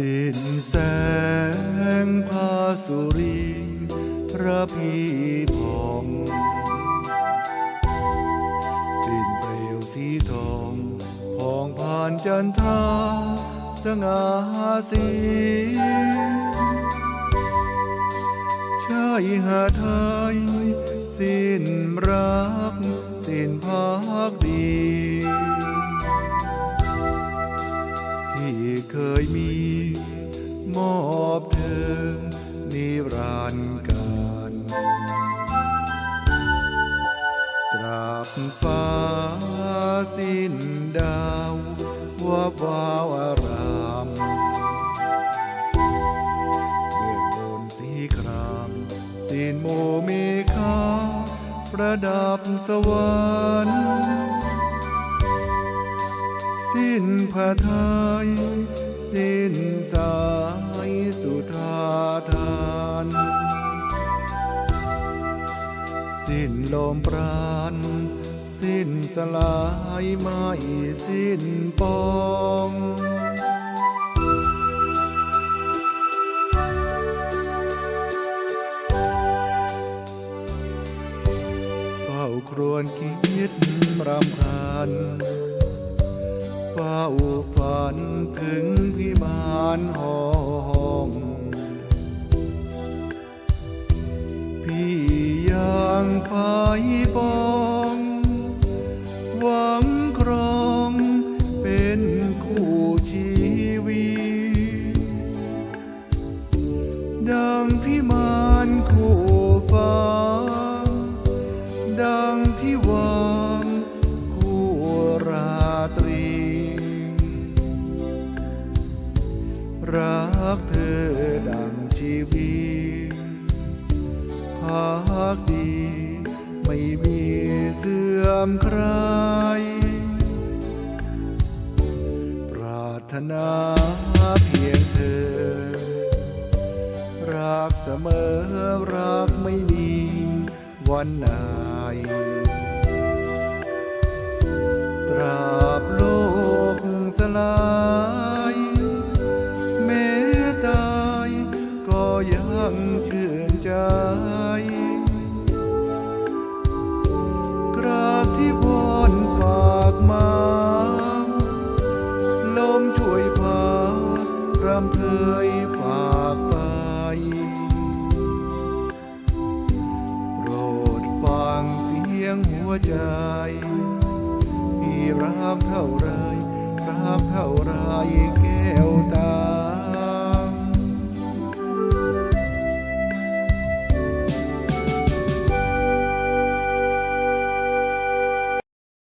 สิ้นแสงพาสุรีระพีผ่องสิ้นเปลวสีทองพองผ่านจันทราสง่าสีชายหาไทยสิ้นรักสิ้นพักดี ฟ้าสิ้นดาววับวาวอารามเบื้องบนสีครามสิ้นโมเมฆาประดับสวรรค์สิ้นผาไทยสิ้นสายสุธาทานสิ้นลมปราณ สิ้นสลายไม่สิ้นปองเฝ้าครวญคิดรำคาญเฝ้าฝันถึงพิมานห้องพี่ยังไปปอง พิมานคู่ฟ้า ดังที่วางคู่ราตรี รักเธอดังชีวิตพักดี ไม่มีเสื่อมใคร ปรารถนาเพียงเธอ มอรักไม่มีวันไหน ตราบโลกสลายแม้ตายก็ยังชื่นใจกราสิวอนฝากมา ลมช่วยพารำเพยฝากไปโป วใจที่รักเท่าไรรักเท่าไร